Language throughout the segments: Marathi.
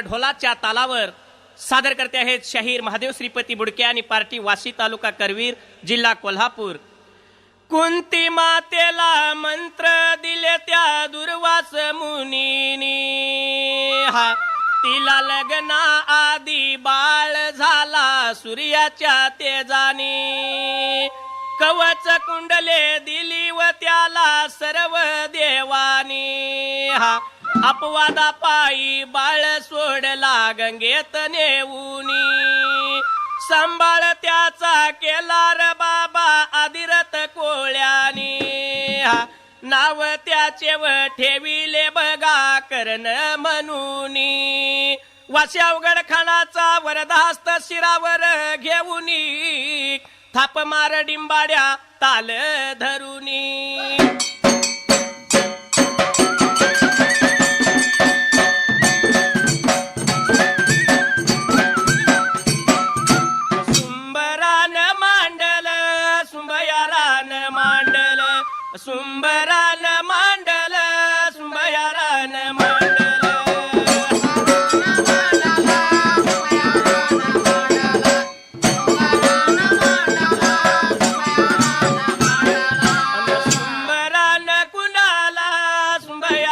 ढोलाच्या तालावर सादर करते आहेत शाहीर महादेव श्रीपती बुडके आणि पार्टी वाशी तालुका करवीर जिल्हा कोल्हापूर. कुंती मातेला मंत्र दिले त्या दुर्वास मुनीनी. हा तिला लग्ना आधी बाळ झाला सूर्याच्या तेजानी. कवच कुंडले दिली व त्याला सर्व देवानी. हा अपवादा पायी बाळ सोडला गंगेत नेऊनी. सांभाळ त्याचा केला र बाबा आदिरत कोळ्यानी. नाव त्याचे व ठेविले बघा करण म्हणून. वाश्यावगड खानाचा वरदास्त शिरावर घेऊनी. थाप मार डिंबाड्या ताल धरुनी.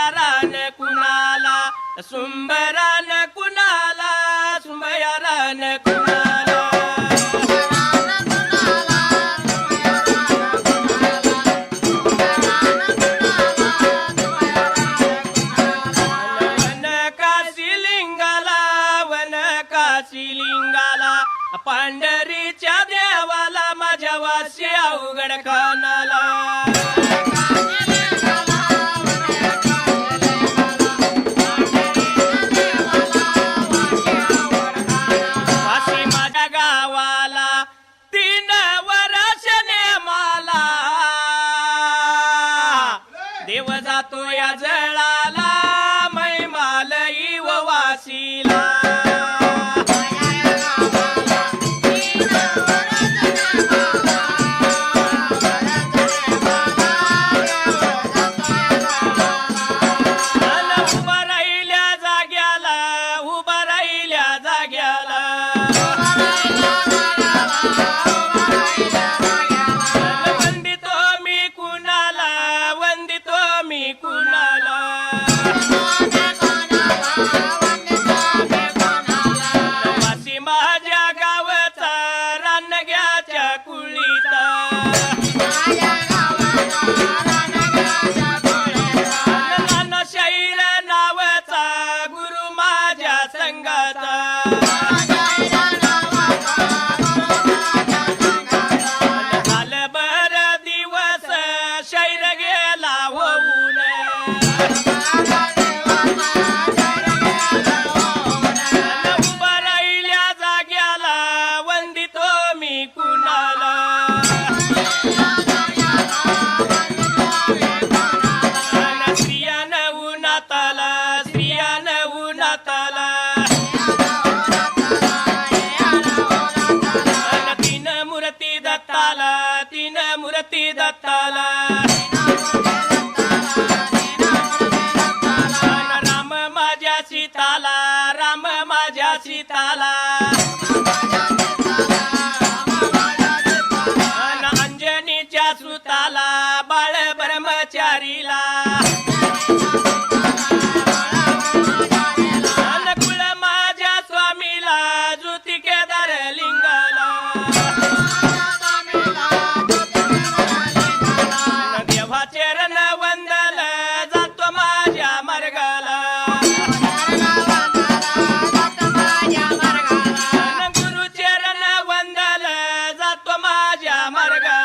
सुंबयारान कुणाला? सुंबरान कुणाला? सुंबयारान कुणाला? सुताला बाळ ब्रह्मचारीला. अनुकूल माझ्या स्वामीला ज्योती लिंगाला. देवाचे रण वंदल जातो माझ्या मार्गाला. गुरुचे रण वंदल जातो माझ्या मार्गाला.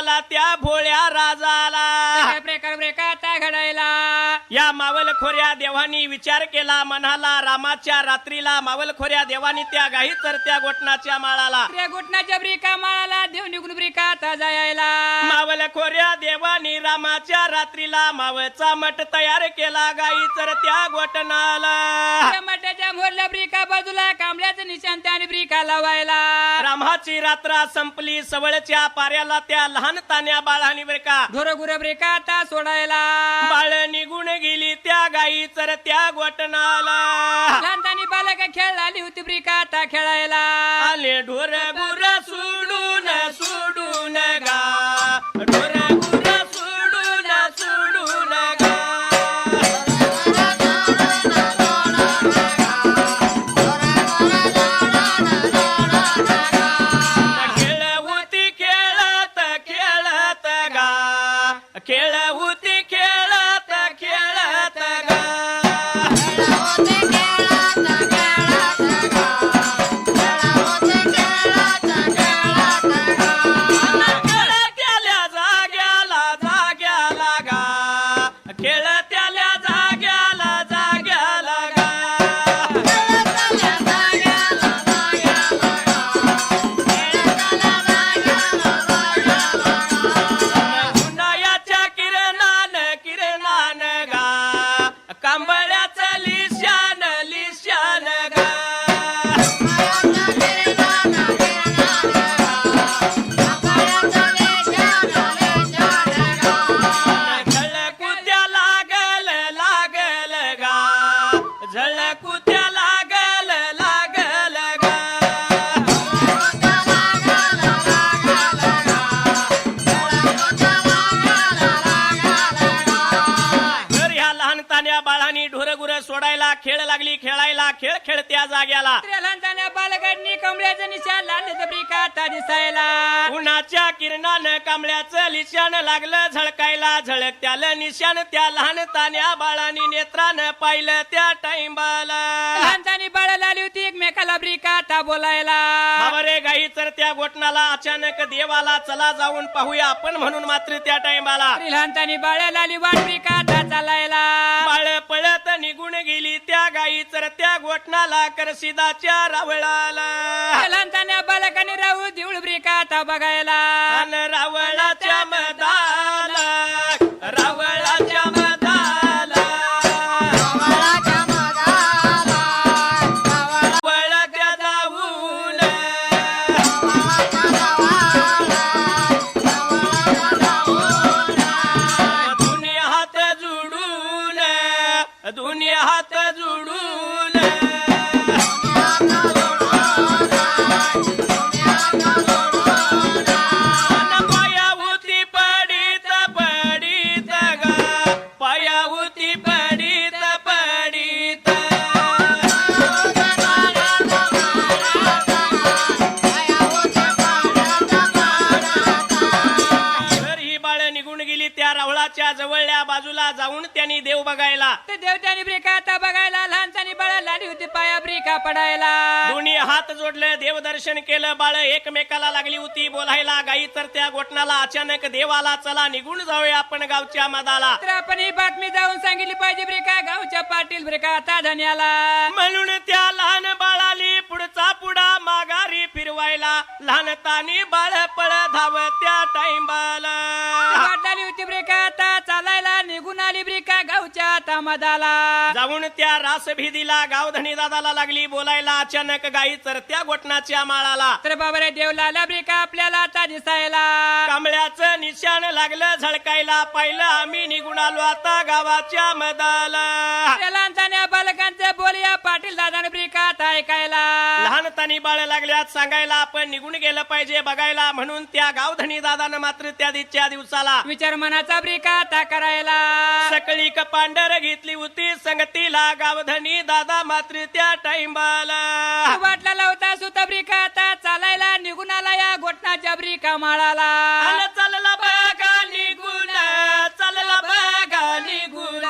झाला त्या भोळ्या या मावल खोऱ्या देवानी विचार केला मनाला रामाच्या रात्रीला मावल खोऱ्या देवानी त्या गाई चरत्या गोटणाच्या माळाला. त्या ब्रिका माळाला देव निघून ब्रिका आता जायला मावल खोऱ्या देवानी रामाच्या रात्रीला मावळचा मठ तयार केला गाई चरत्या गोटणाला त्या मठाच्या मोरल्या ब्रिका बाजूला कांबळ्याचं निशाण त्याने ब्रिका लावायला. रामाची रात्र संपली सवळच्या पाऱ्याला त्या लहान तान्या बाळानी बरं का ढोर गुर ब्रिका आता सोडायला. निघून गेली त्या गाई चरत्या गोटणाला लहानतानी बालक खेळ आली होती ब्रिका आता खेळायला. आले ढोर गुर सोडून सोडून गा. ढोर गुर सोडून सोडून गा. खेळ होती खेळत खेळत गा. खेळ होती खेळ लागली खेळायला खेळ खेळत्या जाग्याला. निशाण लावलं ब्रिका आता दिसायला. उन्हाच्या किरणानं कांबळ्याचं लिशान लागलं झळकायला झळकत्याला निशान त्या लहान तान्या बाळानी नेत्रानं पाहिलं त्या टाइमबाला लहानतानी बाळाला आली होती एकमेकाला ब्रिका आता बोलायला. बाबा रे गाई तर त्या गोठणाला अचानक देवाला चला जाऊन पाहूया आपण म्हणून मात्र त्या टाइमाला तरी लहानतानी बाळाला आली वाट ब्रिका आता चालायला. बाळ पळत निघून गेली त्या गाई तर त्या गोठणाला करसिदाच्या रावळाला. लहानतान्या बालकांनी राहू देऊळ ब्रिका आता बघायला अन रावळाच्या मदाला बाजूला जाऊन त्यांनी देव बघायला. तर देवतानी ब्रिका आता बघायला लहानतानी बाळाला आली होती पाया ब्रिका पडायला. दोन्ही हात जोडले देवदर्शन केलं बाळ एकमेकाला लागली होती बोलायला. गाई तर त्या गोठणाला अचानक देवाला चला निघून जाऊया आपण गावच्या मदाला तर आपण ही बातमी जाऊन सांगितली पाहिजे ब्रिका गावच्या पाटील ब्रिका आता धन्याला. म्हणून त्या लहान बाळाली पुढचा पुढा माघारी फिरवायला. लहान तानी बाळ पळ धाव त्या टाइमबाला वाटली होती ब्रिका आता निघून ब्रिका गावच्या तामादाला. जाऊन त्या रास भिदीला गावधणी दादाला लागली बोलायला अचानक गाई तर त्या गोठणाच्या माळाला. तर बाबा रे देवला ब्रिका आपल्याला आता दिसायला? कांबळ्याचं निशाण लागलं झळकायला पाहिलं आम्ही निघून आलो आता गावाच्या मदाला. लहानतान्या बालकांचं बोलूया पाटील दादा ब्रिका आता ऐकायला? लहान तानी बाळ लागल्यात सांगायला आपण निघून गेलं पाहिजे बघायला म्हणून त्या गावधणी दादानं मात्र त्या दिवच्या दिवसाला विचार मनाचा ब्रिका आता करायला? सकळी पांढर घेतली होती संगतीला गावधनी दादा मात्र त्या टाइमाला वाटला लावता सुता ब्रिका आता चालायला निघून आला या घोटणाच्या ब्रिका माळाला. आलं चालला बघा निघून. चालला बघा निघून.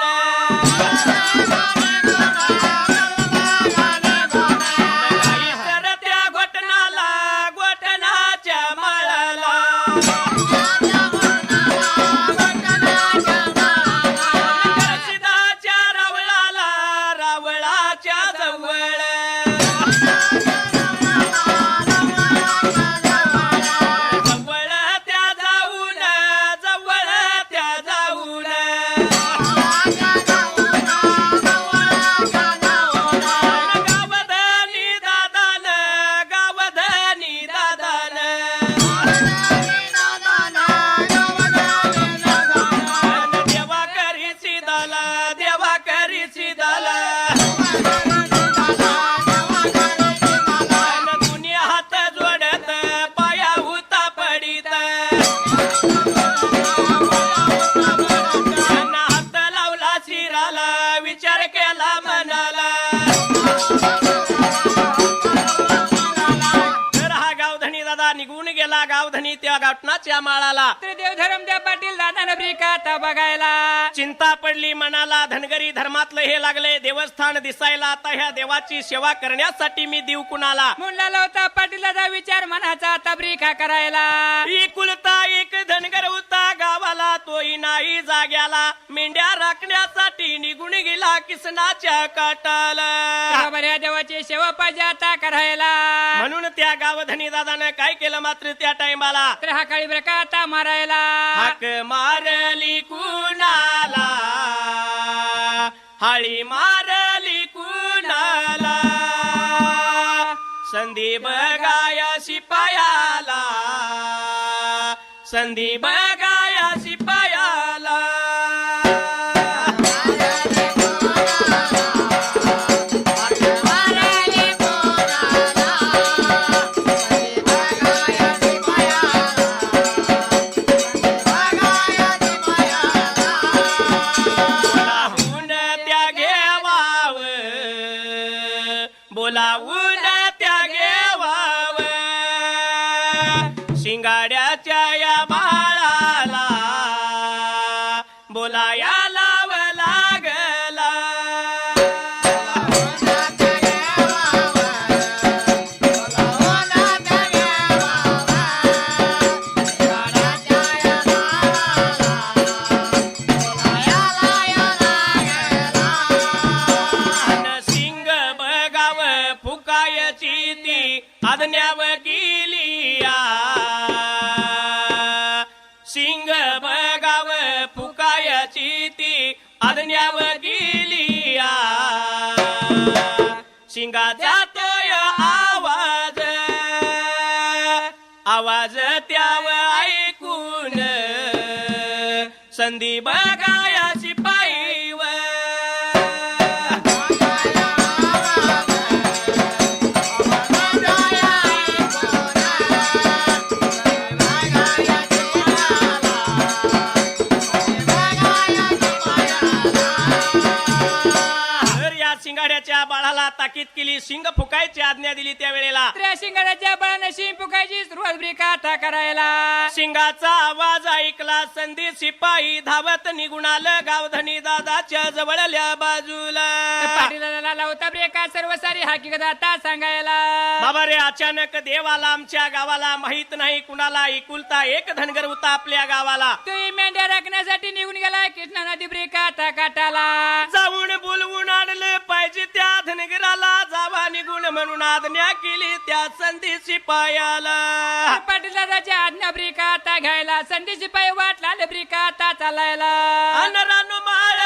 दादा त्या बघायला. चिंता पडली मनाला धनगरी धर्मातलं हे लागले देवस्थान दिसायला आता ह्या देवाची सेवा करण्यासाठी मी देव कुणाला? मुलाला होता पाटील दादा विचार मनाचा तब्रिका करायला. एकुलता एक धनगर होता गावाला तोही नाही जाग्याला. मेंढ्या राखण्यासाठी निघून गेला किसनाच्या काटाला. बऱ्या देवाची सेवा पाहिजे आता करायला. म्हणून त्या गावधनी दादानं काय केलं मात्र त्या टाइमाला तर हा काळी ब्रेका आता मारायला. हाक मारली कुणाला? हाळी मारली कुणाला? संधी बघाया शिपायाला. संधी बघाया शिपायाला बोलाया लाव लागला. फुकायची ती आदन्याव गेली शिंगाचा जातोय आवाज आवाज त्याव ऐकून संधी बघाया शिपा ताकीद केली. शिंग फुकायची आज्ञा दिली त्या वेळेला त्र्या शिंगाड्याच्या बळानं शिंग फुकायची सुरुवात ब्रेका आता करायला. शिंगाचा आवाज ऐकला. संधी शिपाई धावत निघून आलं गावधनी दादाच्या जवळल्या बाजूला. पाटीला लावता ब्रेका सर्व सारी हकीकत आता सांगायला. बाबा रे अचानक देवाला आमच्या गावाला माहीत नाही कुणाला. एकुलता एक धनगर होता आपल्या गावाला. तुम्ही मेंढ्या आज्ञा केली त्या संधी शिपायाला पाटील आज्ञा ब्रेका आता घ्यायला संधी शिपाई वाट लाल ब्रेका आता चालायला. अन रानुमाळ